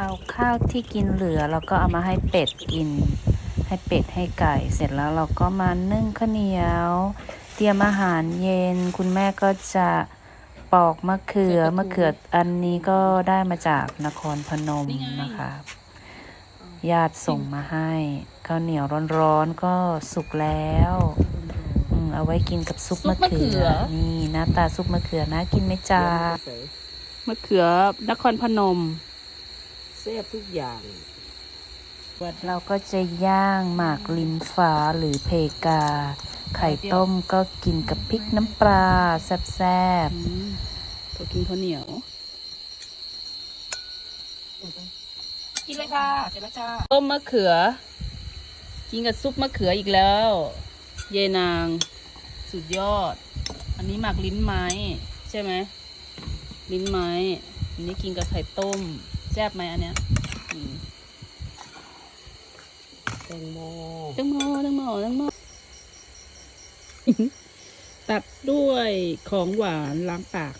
เอาข้าวที่กินเหลือแล้วก็เอามาให้เป็ดกิน ให้เป็ดให้ไก่เสร็จแล้วเราก็มานึ่งข้าวเหนียว เตรียมอาหารเย็น คุณแม่ก็จะปอกมะเขือมะเขืออันนี้ก็ได้มาจากนครพนมนะคะญาติส่งมาให้ข้าวเหนียวร้อนๆก็สุกแล้วอืมเอาไว้กินกับซุปมะเขือ นี่หน้าตาซุปมะเขือน่ากินไหมจ๊ะมะเขือนครพนมแซ่บทุกอย่างเราก็จะย่างหมากลิ้นฟ้าหรือเพกา ไข่ต้มก็กินกับพริกน้ำปลาแซ่บอืมพอกินข้าวเหนียว กินเลยค่ะเสร็จแล้วจ้าต้มมะเขือ กินกับซุปมะเขืออีกแล้ว เยนาง สุดยอด อันนี้หมักลิ้นไม้ ใช่ไหม ลิ้นไม้ อันนี้กินกับไข่ต้ม แซ่บไหมอันเนี้ยอืมแตงโมแตังโมแตังโมแตังโมตัดด้วยของหวานล้างปาก